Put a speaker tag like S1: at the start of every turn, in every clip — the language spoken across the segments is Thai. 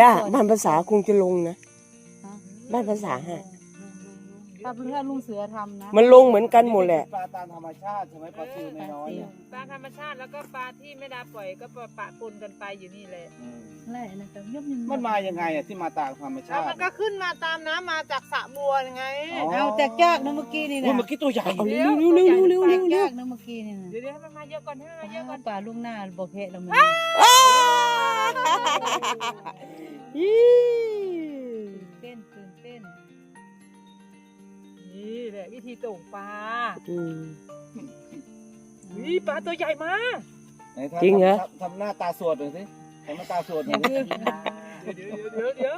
S1: ย่าบ้านภาษาคงจะลงนะ
S2: ฮะ
S1: บ้านภาษาฮะ
S2: ถ้าเพื่อนลุงเสือทำนะ
S1: มันลงเหมือนกันหมดแหละ
S3: ปลาตามธรรมชาติใช่ไหมปลาซิวน้อยๆเนี่ย
S4: ปลาธรรมชาติแล้วก็ปลาที่ไม่ได้ปล่อยก็ปะปะปนกันไปอยู่นี่แหละ
S3: อืม
S2: อะไรนะครับยกนิ้ว
S3: มันมายังไงอะที่มาตามธรรม
S4: แล้ว
S3: ชาติ
S4: มันก็ขึ้นมาตามน้ำมาจากสระบัวไง
S3: อ๋อ
S2: เอาจากยากนะเมื่อกี้นี่
S3: อุ้ย
S2: นะ
S3: เมื่อกี้ตัวใหญ่
S1: เอาเร็วเร็วเร็วเร็วเร็วเร็วเร็วยา
S2: กนะเมื่อกี้นี่นะ
S4: เดี๋ยวเดี๋ยวให้มันมาเยอะก่อนให้มันมาเยอะก่อน
S2: ป่าลุงหน้าบอกเพะแล้วมัน
S1: ยี่
S2: เต้นตื่นเต้น
S4: นี่แหละวิธีตกปลา
S1: อืม
S4: วิปลาตัวใหญ่มาก
S3: ไหนทำ
S1: จริงเหรอ
S3: ทำทำหน้าตาสวดหน่อยสิทำหน้าตาสวดหน่อยสิ
S4: เดี๋ยวเดี๋ยวเดี๋ยว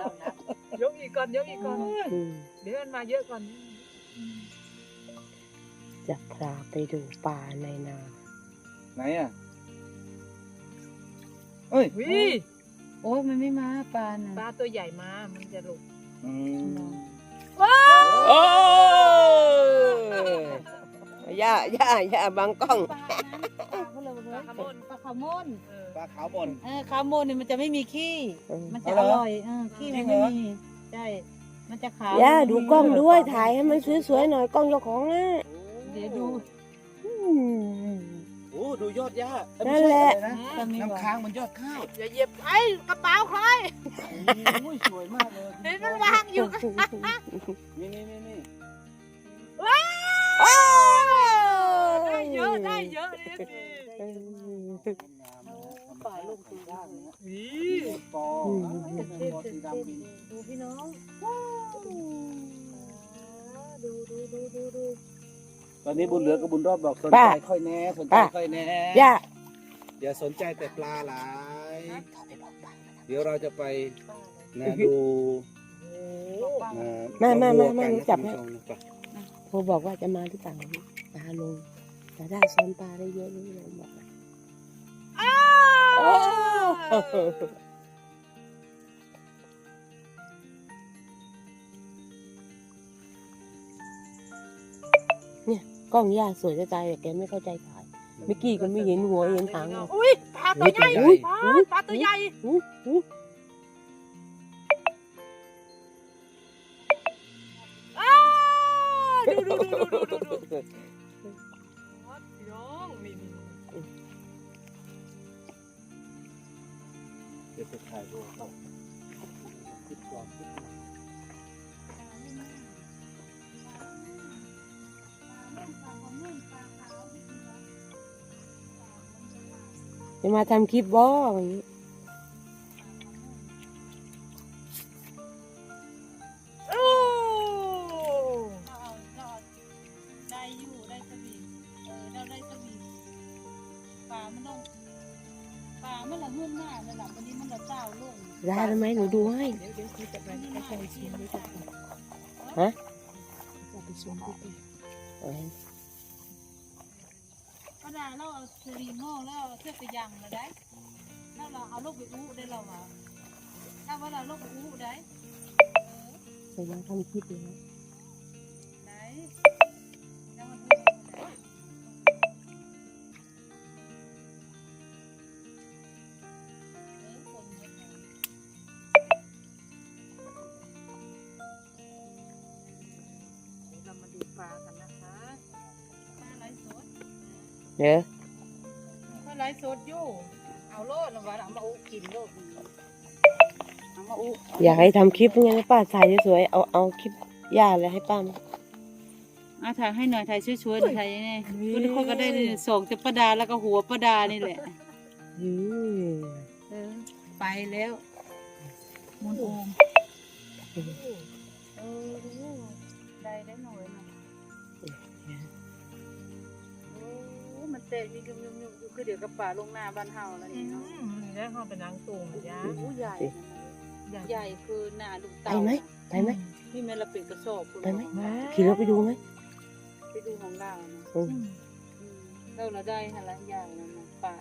S4: เดี๋ยวยกอีกก่อนยกอีกก่อน
S1: อืม
S4: เดี๋ยวมันมาเยอะก่อน
S1: จะพาไปดูป่าในนา
S3: ไหนอะ เอ้ย
S4: วิ
S2: โอ้ยมันไม่มาปลาน่ะ
S4: ปลาตัวใหญ่มา มันจะหลบ
S3: อืม
S1: โอ้ย่าย่าย่าบังกล้อง
S2: ปลานั้นปลาเขาเลยบอกว่าปลาขมน
S4: เออ
S3: ปลาขาวบน
S2: เออขาวมนเนี่ยมันจะไม่มีขี้
S1: เออ
S2: มันจะ
S3: เอา
S2: อ
S3: เหรอ
S2: ร่อยเออขี้มัน
S3: จริ
S2: ไม่
S3: งเหรอ
S2: มีใช่มันจะขาว
S1: ย่าดูกล้องด้วยถ่ายให้มันสวยๆหน่อยกล้องเจ้าของอะ
S2: เดี๋ยวดู
S1: อืม
S3: โอ้ ดูยอดหญ้าเอ้ย
S1: นั่นแหละ
S3: ไม่ใช่อไร
S2: ตอนนี้
S3: นะ
S2: ว่า
S3: น้ำค้างมันยอดข้าว
S4: อย่าเหยียบไอ้กระเป๋าใคร
S3: โอ้ยสวยมากเลย
S4: เห็นมันวางอยู่
S3: นี่นี่นี่นี่
S1: โอ้
S4: ได้เยอะได้เยอะเลยสิ
S2: ป่าลูก
S3: ยากนะ
S4: วิ
S3: ปอปอสีดำอีก
S4: ดูพี่น้องดู
S3: อนนี้บุญเหลือกับบุญรอบบอกสน
S1: ป้า
S3: ใจค่อยแน่สนใจ
S1: ป้า
S3: ค่อยแน่
S1: ย่า
S3: อย่าสนใจแต่ปลาหลาย เดี๋ยวเราจะไปนะดู
S4: โอ้
S3: นะ
S1: มามา
S3: วัว
S1: มา
S3: กัน
S1: มาจับให้
S3: ท่านผู้ชมนะ
S1: โทรบอกว่าจะมาหรือเปล่าปลาลงแต่ได้ซ้อนปลาได้เยอะเลยเราบอกว่าโอ้เนี่ กล้องย่าสวยจะตายแต่แกไม่เข้าใจถ่ายเมื่อกี้ก็ไม่เห็นหัวเห็นหางเลย
S4: อุ้ยปลาตัวใหญ่
S1: อุ้ย
S4: ปลา
S1: อุ้ย
S4: ปลาตัวใหญ่
S1: อู้อู้
S4: อ้าวดูดูดูดูดูดูดูพี่น้องนี่นี่
S3: เดี๋ยวจะถ่ายรูปเอาคิดก่อนคิดก่อน
S1: จะมาทำคลิปบ่อย่างนี้
S4: โอ้
S2: ได้อยู่ได้สวิงเออเราได้สวิงป่ามันต้องป่ามันละเงื่อนหน้าเลยล่ะวันนี้มันละเจ้าลง
S1: ได้แล้วไหมหนูดูให้
S4: เดี๋ยวเดี๋ยวคือจะไปใกล้ๆชิมด้วยกัน
S1: ฮะ
S4: จะไปชมด้วยกัน
S1: เอ้ย
S2: ก็ได้เราเอาสวิงงอกแล้วเอาเสื้อไปยังแล้วได้แล้วเราเอาลูกไปอู้ได้เราอะถ้าว่าเราลูกไปอู้ได้
S1: จะมาทำคลิปเลยนะ
S2: ได้แล้วมันอู้ได้เออคนเยอะนะ
S4: เรามาดูปลากัน
S1: เดี๋ยว
S2: ปลาไหลสดอยู่เอาโลดแล้วว่าเอามาอู้กินโลดเอามาอู้
S1: อยากให้ทำคลิปไงป้าถ่ายสวยๆเอาเอาคลิปย่าเลยให้ป้ามา
S2: เอาถ่ายให้หน่อยถ่ายช่วยๆหน่อยถ่ายยังไงทุกคนก็ได้ส่งจะประดาแล้วก็หัวประดานี่แหละ
S1: อืม
S2: เออไปแล้วมุนโอมเออได้ได้หน่อยนะโอ้มัน เตะมียุ่มยุ่มยุ่มอยู่คือเดี๋ยวกับป่าลงหน้าบ้านเฮาแล้ว
S4: อื
S2: นี่เนาะ
S4: มนี่ได้เข้าไปนางตูงนะยะ
S2: โอ้ใหญ่นะใหญ่คือหน้าลูก
S1: ไป
S2: เต่า
S1: ไหมไปไหม
S2: พี่แม่ละเป็นกระสอบคุณ
S1: ไปไหมขี่รถไปดูไหม
S2: ไปดูของเรานะ
S1: อืม
S2: อืมเราเราได้หลายอย่างนะนะป่า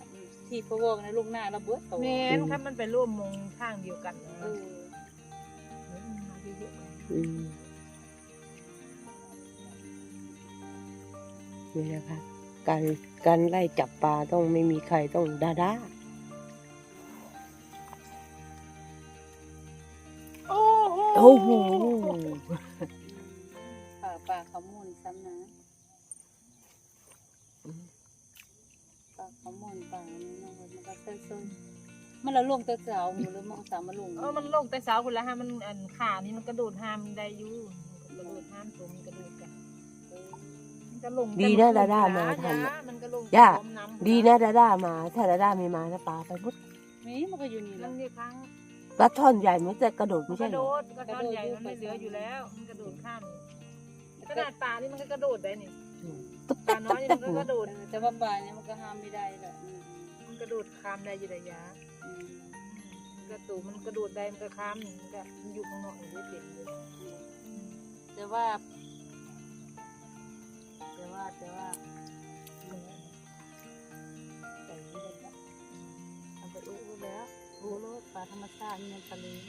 S2: ที่พะวงในลูกหน้าเราเบิดเขา
S4: แม่นครับมันเป็นร่วมมงข้างเดียวกันนะ
S2: เออ
S4: เดี๋ยวมันมาเยอะๆกัน
S1: อืมนี่นะคะ การการไล่จับปลาต้องไม่มีใครต้องดาด้าโอ้โห
S2: ป่าป่าเขามูลซ้ำนะป่าเขามูลป่านี่เนาะมันก็เคยซนมันละลงแต่เช้าหรือมองสามมาลง
S4: เออมันลงแต่เช้าคุณแล้วฮะมันอันขานี่มันกระโดดห้ามได้อยู่มันกระโดดห้ามตัวมันกระโดด กันมันก็ลง
S1: ดีนะดาด้ามาทัน
S4: ย
S1: อะ
S4: มันก็ลง
S1: ย่า
S4: พร้อมน้ำ
S1: ดีนะดาด้ามา ถ้าดาด้าไม่มาถ้าปลาไปพุด
S2: นี่มันก็อยู่นี่แห
S4: มั
S2: ละ
S4: นมีครั้ง
S1: ปลาท่อนใหญ่มันจะกระโดด
S4: มั
S1: ไม่
S4: นก
S1: ใช่
S4: ระ
S1: เหร
S4: โด
S1: อ
S4: ดกระโดดใหญ่มันไม่เหลืออยู่แล้ว มันกระโดดข้ามขนาดปลานี่มันก็กระโดดได้นี่
S1: ตุ๊ก
S4: ปลาน้อยนี่มันก็กระโดด
S2: แต่ว่าป่าเนี่ยมันก็ห้ามไม่ได้แหละอืม
S4: มันกระโดดข้ามได้อยู่ระยะ
S2: อืม
S4: กระตูมันกระโดดได้มันก็ข้ามนี่มันก็มันอยู่ข้างนอกอยู่ได้เต็มเลย
S2: แต่ว่า แต่ว่าแต่ว่า
S4: แต่นี่เลยนะ
S2: ทำไปอู้แล้วอู้รถปลาธรรมชาติมันปลาลีน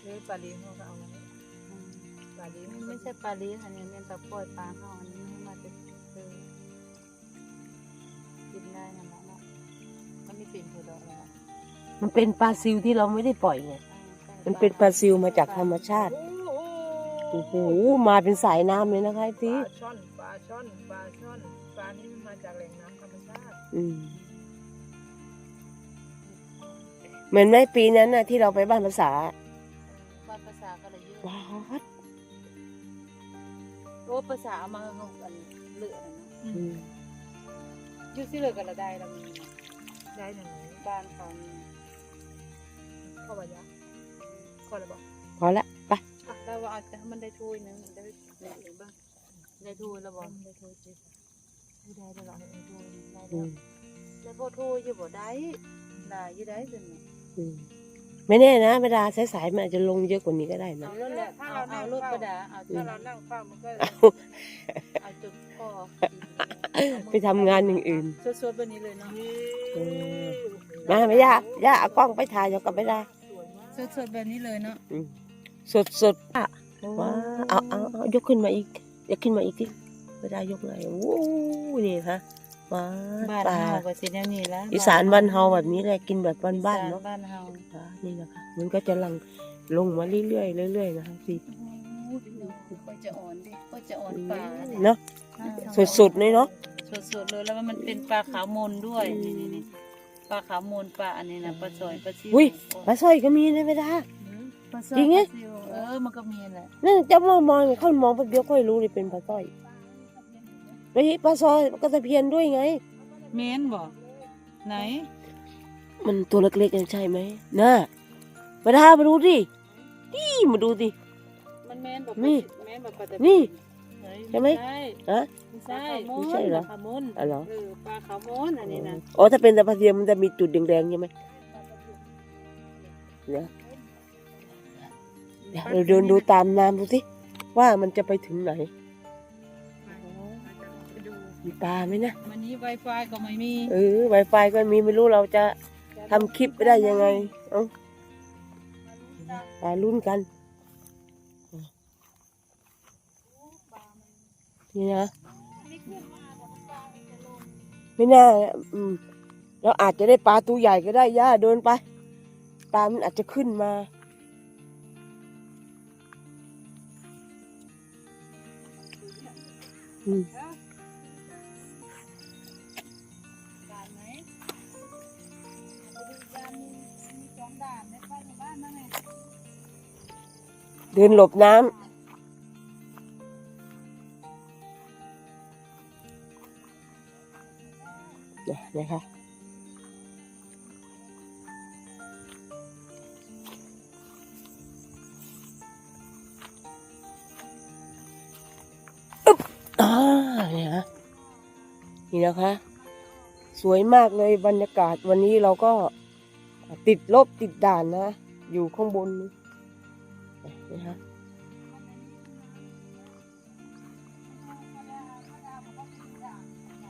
S4: เฮ้ยปลาดีเขาก็เอาแล้ว
S2: อืม
S4: ปลาดี
S2: มันไม่ใช่ปลาลีนอันนี้เป็นปลาปล่อยปลาเฮาอันนี้ไม่มาจะคือกินได้นั่นแหละเนาะมันไม่เป็นผู้ดอกแล้ว
S1: มันเป็นปลาซิวที่เราไม่ได้ปล่อยไง
S2: อ่าใช่
S1: มันเป็นปลาซิวมาจากธรรมชาติ
S4: โอ้โห
S1: โอ้โหมาเป็นสายน้ำเลยนะคะ
S4: ป
S1: พี่
S4: ลาช่อนปลาช่อนปลาช่อนปลานี่มันมาจากแหล่งน้ำธรรมชาติ
S1: อืมเหมือนไหมปีนั้นน่ะ ที่เราไปบ้านภาษา
S2: ว่าภาษาก็เลยเยอะ
S1: ว้าว
S2: โอ้ภาษาเอามาลงกันเหลือนะเนาะ
S1: อืม
S2: อยุ่ที่เหลือกันละได้เรามี
S4: ได้หนึ่งเลย
S2: บ้านเขามี
S4: เข้าไปยะเข้าเลยบอก
S1: พอละไป
S2: อะได้ว่าอาจจะให้มันได้ถ้วยหนึงมันได้ได้หรือบ้าง ได้ถ้วยแล้วบอก
S4: ได้โทษจีไม่ได้ได้หรอกให้โทษได้
S1: อื
S4: แล้ว
S1: ม
S2: แล้วพอถ้วยอยู่บ่ได้ได้อยี่ได้สิเนี่ย
S1: อืมไม่แน่นะเวลาสายๆมันอาจจะลงเยอะกว่านี้ก็ได้นะ
S2: เอาแล้วแหละเอาเอาลูกกระดาษเอาจุ
S4: ถ้า
S2: ด
S4: เรานั่งเฝ้ามันก็
S2: เอาจุดพ่อ
S1: ไปทำงานอย่างอื่น
S2: สดๆแบบนี้เลยเนาะ
S1: เออมาไม่ยากย่าเอากล้องไปถ่ายเดี๋ยวกลับไปได้
S4: สวยมาก
S2: สดๆแบบนี้เลยเนาะ
S1: สดสดๆอะว้าเอาเอาเอายกขึ้นมาอีก ยกขึ้นมาอีกทีไม่ได้ยกไงโอ้นี่ฮะว้า
S2: บ้าน
S1: ปลา
S2: เฮาก็สิแนวนี้ละ
S1: อีสานบ้านเฮาแบบนี้แหละกินแบบบ้านๆเนาะ
S2: บ้านเฮา
S1: อ่านี่นะคะมันก็จะลังลงมาเรื่อยๆเรื่อยๆนะคะพี่
S2: ก็จะอ่อนดิก็จะอ่อนปลา
S1: เนาะสดๆเลยเนาะ
S2: สดๆเลยแล้วมันเป็นปลาขาวมนด้วยนี่นี่นี่ปลาขาวมนปลาอันนี้นะปลาสอยปลาซิว
S1: อุ้ยปลาสร้อยก็มีนะเวลา
S2: ปลาสอย
S1: จริงไง
S2: ปลาซิวเออมันก็มีแหละ
S1: นั่นจะมองมองเขามองแป๊บเดียวค่อยรู้เลยเป็นปลาสร้อยเฮ้ยปลาสร้อยก็ตะเพียนด้วยไง
S2: เมนบ่ไหน
S1: มันตัวเล็กๆยังใช่ไหมน่าเวลามาดูดินี่มาดูดิ
S2: มันเมนแบบ
S1: นี่
S2: เมนแบบปลาตะ
S1: นี่
S2: ไห
S1: ใช่ไหม
S2: ใช่
S1: ฮะ
S2: ไม่ใช่
S1: ไม่ใช่เหรอ
S2: ปลาขาวมน
S1: อ๋อเหรอ
S2: เออปลาขาวมนอันนี้นะ
S1: อ๋อถ้าเป็นตะเพียนมันจะมีจุดแดงๆใช่ไหมเดี๋ยว เดี๋ยวเราเดินดูตามน้ำดูสิว่ามันจะไปถึงไหน
S2: ไปดู
S1: มีปลาไหมนะ
S2: วันนี้ไวไฟก็ไม่มี
S1: เออไวไฟก็มีไม่รู้เราจะทำคลิปไปได้ยังไงเอ้าปลาลุ้นกันนี่นะไม่น่าอืมเราอาจจะได้ปลาตัวใหญ่ก็ได้ย่าเดินไปปลามันอาจจะขึ้นมา
S2: ด่านไหนด่านมีมีสองด่านในบ้านในบ้านนั่นไง
S1: เดินหลบน้ำเนี่ยนะคะ อ่าเนี่ยนะนี่นะคะ สวยมากเลยบรรยากาศวันนี้เราก็ติดลบติดด่านนะ อยู่ข้างบนนี้นะคะ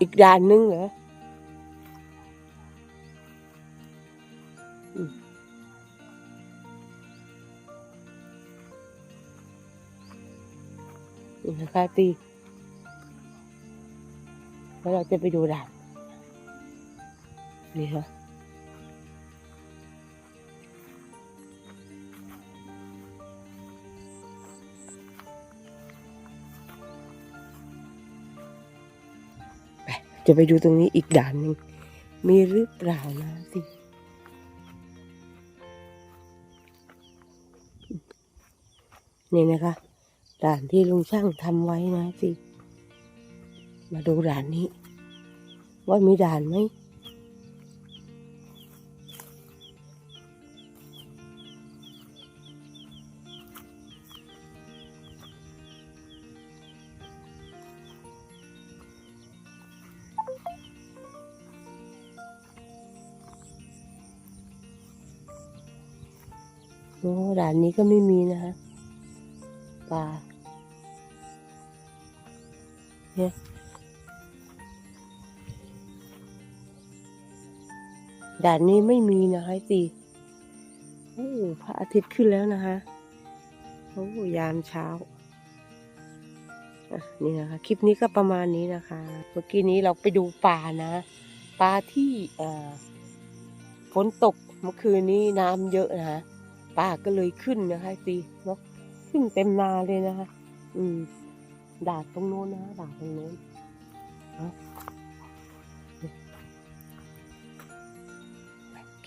S1: อีกด่านหนึงเหรออืมนี่นะคะตี แล้วเราจะไปดูดานนี่ค่ะจะไปดูตรงนี้อีกด่านหนึ่งมีหรือเปล่านะสิเนี่ยนะคะ ด่านที่ลุงช่างทำไว้นะสิ มาดูด่านนี้ ว่ามีด่านไหมโอ้ด่านนี้ก็ไม่มีนะคะปลาเนี่ย ด่านนี้ไม่มีนะคะสิโอ้พระอาทิตย์ขึ้นแล้วนะคะโอ้ยามเช้าอะนี่นะคะ คลิปนี้ก็ประมาณนี้นะคะ เมื่อกี้นี้เราไปดูปลานะปลาที่ฝนตกเมื่อคืนนี้น้ำเยอะนะคะปลาก็เลยขึ้นนะคะสิเนาะขึ้นเต็มนาเลยนะคะ อืม ดาดตรงโน้นนะดาดตรงโน้นเนาะ